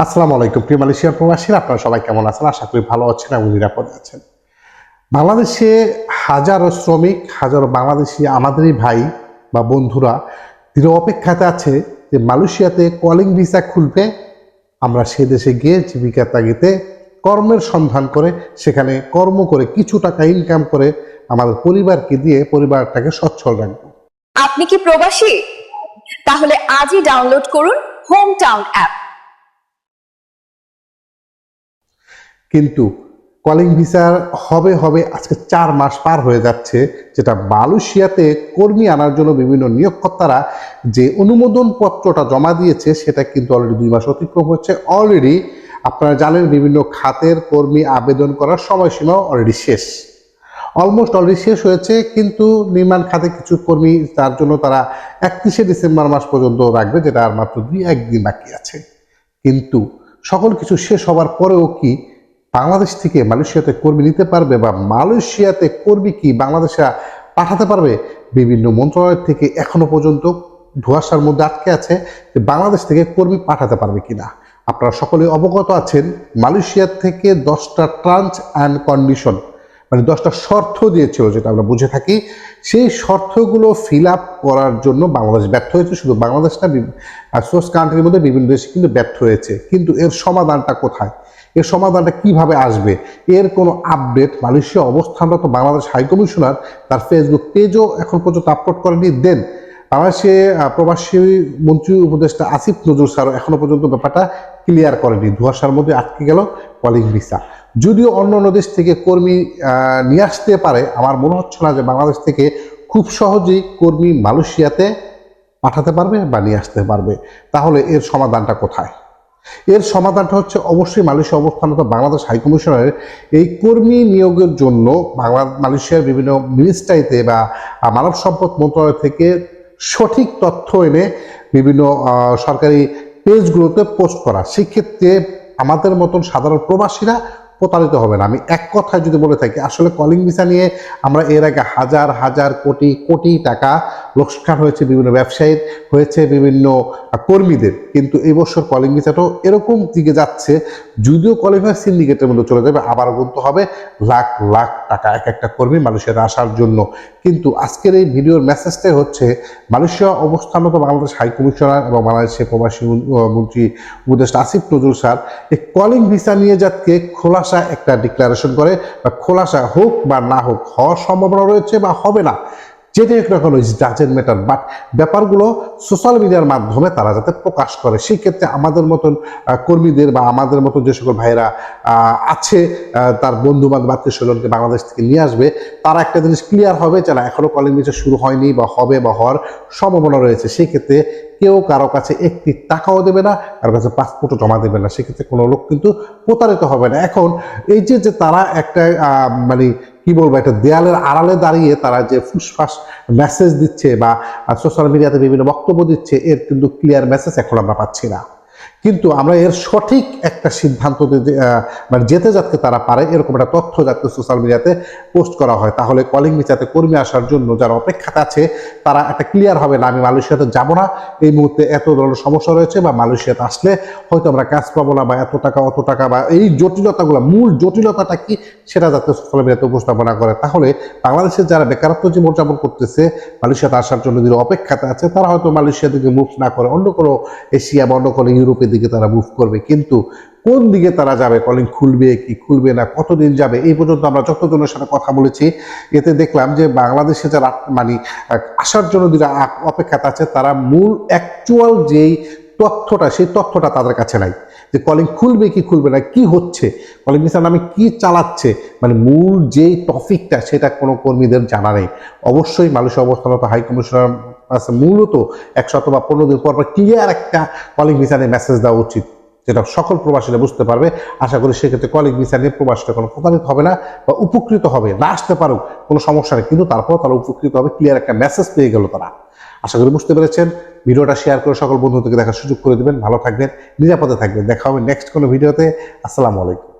আসসালামু আলাইকুম। প্রিয় মালয়েশিয়ার প্রবাসীরা, আপনারা সবাই কেমন আছেন? আশা করি ভালো আছেন এবং নিরাপদে আছেন। বাংলাদেশে হাজারো শ্রমিক, হাজারো বাংলাদেশি আমাদেরই ভাই বা বন্ধুরা দৃঢ় অপেক্ষাতে আছে যে মালয়েশিয়াতে কলিং ভিসা খুলবে। আমরা সে দেশে গিয়ে জীবিকা তাগিতে কর্মের সন্ধান করে, সেখানে কর্ম করে কিছু টাকা ইনকাম করে আমাদের পরিবারকে দিয়ে পরিবারটাকে সচ্ছল রাখব। আপনি কি প্রবাসী? তাহলে আজই ডাউনলোড করুন হোম টাউন অ্যাপ কিন্তু কলিং ভিসার হবে হবে আজকে চার মাস পার হয়ে যাচ্ছে, যেটা মালয়েশিয়াতে কর্মী আনার জন্য বিভিন্ন নিয়োগকর্তারা যে অনুমোদন পত্রটা জমা দিয়েছে, সেটা কিন্তু অলরেডি দুই মাস অতিক্রম হচ্ছে। অলরেডি আপনারা জানেন বিভিন্ন খাতের কর্মী আবেদন করার সময়সীমাও অলরেডি শেষ। অলমোস্ট অলরেডি শেষ হয়েছে, কিন্তু নির্মাণ খাতে কিছু কর্মী তার জন্য তারা একত্রিশে ডিসেম্বর মাস পর্যন্ত রাখবে, যেটা আর মাত্র দুই, একদিন বাকি আছে। কিন্তু সকল কিছু শেষ হবার পরেও কি বাংলাদেশ থেকে মালয়েশিয়াতে কর্মী নিতে পারবে বা মালয়েশিয়াতে কর্মী কি বাংলাদেশে পাঠাতে পারবে? বিভিন্ন মন্ত্রণালয় থেকে এখনও পর্যন্ত ধোয়াশার মধ্যে আটকে আছে যে বাংলাদেশ থেকে কর্মী পাঠাতে পারবে কিনা। আপনারা সকলে অবগত আছেন, মালয়েশিয়া থেকে দশটা ট্রান্স অ্যান্ড কন্ডিশন মানে দশটা শর্ত দিয়েছিল যেটা আমরা বুঝে থাকি, সেই শর্তগুলো ফিল আপ করার জন্য বাংলাদেশ ব্যর্থ হয়েছে। শুধু বাংলাদেশ না সোর্স কান্ট্রির মধ্যে বিভিন্ন দেশে কিন্তু ব্যর্থ হয়েছে। কিন্তু এর সমাধানটা কোথায়? এর সমাধানটা কীভাবে আসবে? এর কোনো আপডেট মালয়েশিয়া অবস্থানরত বাংলাদেশ হাইকমিশনার তার ফেসবুক পেজও এখন পর্যন্ত আপলোড করেনি। দেন বাংলাদেশে প্রবাসী মন্ত্রী উপদেষ্টা আসিফ নজরুল স্যার এখনও পর্যন্ত ব্যাপারটা ক্লিয়ার করেনি। ধোয়াশার মধ্যে আটকে গেল কলিং ভিসা। যদিও অন্য অন্য দেশ থেকে কর্মী নিয়ে আসতে পারে, আমার মনে হচ্ছে না যে বাংলাদেশ থেকে খুব সহজেই কর্মী মালয়েশিয়াতে পাঠাতে পারবে বা নিয়ে আসতে পারবে। তাহলে এর সমাধানটা কোথায়? এর সমাধানটা হচ্ছে অবশ্যই মালয়েশিয়া অবস্থানত বাংলাদেশ হাইকমিশনের এই কর্মী নিয়োগের জন্য বাংলা, মালয়েশিয়ার বিভিন্ন মিনিস্ট্রিতে বা মানব সম্পদ মন্ত্রণালয় থেকে সঠিক তথ্য এনে বিভিন্ন সরকারি পেজগুলোতে পোস্ট করা। সেক্ষেত্রে আমাদের মতন সাধারণ প্রবাসীরা প্রতারিত হবে না। আমি এক কথায় যদি বলে থাকি, আসলে কলিং ভিসা নিয়ে আমরা এর আগে হাজার হাজার কোটি কোটি টাকা লোকসান হয়েছে বিভিন্ন ব্যবসায়ীর, হয়েছে বিভিন্ন কর্মীদের। কিন্তু এই বছর কলিং ভিসাটাও এরকম দিকে যাচ্ছে, যদিও কলিং ভিসা সিন্ডিকেটের মধ্যে চলে যাবে আবার গুনতে হবে লাখ লাখ টাকা এক একটা কর্মী মালয়েশিয়াতে আসার জন্য। কিন্তু আজকের এই ভিডিওর মেসেজটাই হচ্ছে, মালয়েশিয়া অবস্থানত বাংলাদেশ হাই কমিশনার এবং বাংলাদেশের প্রবাসী মন্ত্রী, উপদেষ্টা আসিফ নজরুল স্যার, এই কলিং ভিসা নিয়ে যাতে খোলাসা একটা ডিক্লারেশন করে বা খোলাসা হোক বা না হোক, হওয়ার সম্ভাবনা রয়েছে বা হবে না। যেটাই হোক না কেন ডাজেন্ট ম্যাটার বাট ব্যাপারগুলো সোশ্যাল মিডিয়ার মাধ্যমে তারা যাতে প্রকাশ করে। সেই ক্ষেত্রে আমাদের মতন কর্মীদের বা আমাদের মতো যে সকল ভাইরা আছে তার বন্ধু বান্ধব আত্মীয় স্বজনকে বাংলাদেশ থেকে নিয়ে আসবে, তারা একটা জিনিস ক্লিয়ার হবে যে এখনও এখনও কলিং ভিসা শুরু হয়নি বা হবে বা হওয়ার সম্ভাবনা রয়েছে। সেই ক্ষেত্রে কেউ কারও কাছে একটি টাকাও দেবে না, কারও কাছে পাসপোর্টও জমা দেবে না। সেক্ষেত্রে কোনো লোক কিন্তু প্রতারিত হবে না। এখন এই যে যে তারা একটা মানে কি বলব, একটা দেয়ালের আড়ালে দাঁড়িয়ে তারা যে ফুসফাস মেসেজ দিচ্ছে বা সোশ্যাল মিডিয়াতে বিভিন্ন বক্তব্য দিচ্ছে, এর কিন্তু ক্লিয়ার মেসেজ এখন আমরা পাচ্ছি না। কিন্তু আমরা এর সঠিক একটা সিদ্ধান্ত মানে যেতে যাতে তারা পারে, এরকম একটা তথ্য যাতে সোশ্যাল মিডিয়াতে পোস্ট করা হয়, তাহলে কলিং ভিসাতে কর্মী আসার জন্য যারা অপেক্ষাতে আছে, তারা একটা ক্লিয়ার হবে না, আমি মালয়েশিয়াতে যাব না, এই মুহূর্তে এত ধরনের সমস্যা রয়েছে বা মালয়েশিয়াতে আসলে হয়তো আমরা কাজ পাবো না বা এত টাকা, অত টাকা বা এই জটিলতাগুলো, মূল জটিলতাটা কি সেটা যাতে সোশ্যাল মিডিয়াতে উপস্থাপনা করে, তাহলে বাংলাদেশের যারা বেকারত্ব জীবনযাপন করতেছে, মালয়েশিয়াতে আসার জন্য যদি অপেক্ষাতে আছে, তারা হয়তো মালয়েশিয়া দিকে মুভ না করে অন্য কোনো এশিয়া বা অন্য কোনো ইউরোপের দিকে তারা মুভ করবে। কিন্তু কোন দিকে তারা যাবে কলিং খুলবে, কি খুলবে না, কতদিন যাবে, এই পর্যন্ত আমরা যতজনের সাথে কথা বলেছি, এতে দেখলাম যে বাংলাদেশে যারা মানে আসার জন্য যারা অপেক্ষাতে আছে, তারা মূল অ্যাকচুয়াল যেই তথ্যটা, সেই তথ্যটা তাদের কাছে নাই। যে কলিং খুলবে কি খুলবে না, কি হচ্ছে কলিং ভিসার নামে কি চালাচ্ছে মানে মূল যেই টপিকটা সেটা কোনো কর্মীদের জানা নেই। অবশ্যই মালয়েশিয়া অবস্থানত হাই কমিশনার মূলত একশত বা পনেরো দিন পর পর ক্লিয়ার একটা কলিং ভিসা মেসেজ দেওয়া উচিত, যেটা সকল প্রবাসীরা বুঝতে পারবে। আশা করি সেক্ষেত্রে কলিং ভিসা নিয়ে প্রবাসীরা কোনো প্রতারিত হবে না বা উপকৃত হবে না, আসতে পারুক, কোনো সমস্যা নেই। কিন্তু তারপর তারা উপকৃত হবে ক্লিয়ার একটা মেসেজ পেয়ে গেল তারা। আশা করি বুঝতে পেরেছেন। ভিডিওটা শেয়ার করে সকল বন্ধুদেরকে দেখার সুযোগ করে দেবেন। ভালো থাকবেন, নিরাপদে থাকবেন। দেখা হবে নেক্সট কোনো ভিডিওতে। আসসালামু আলাইকুম।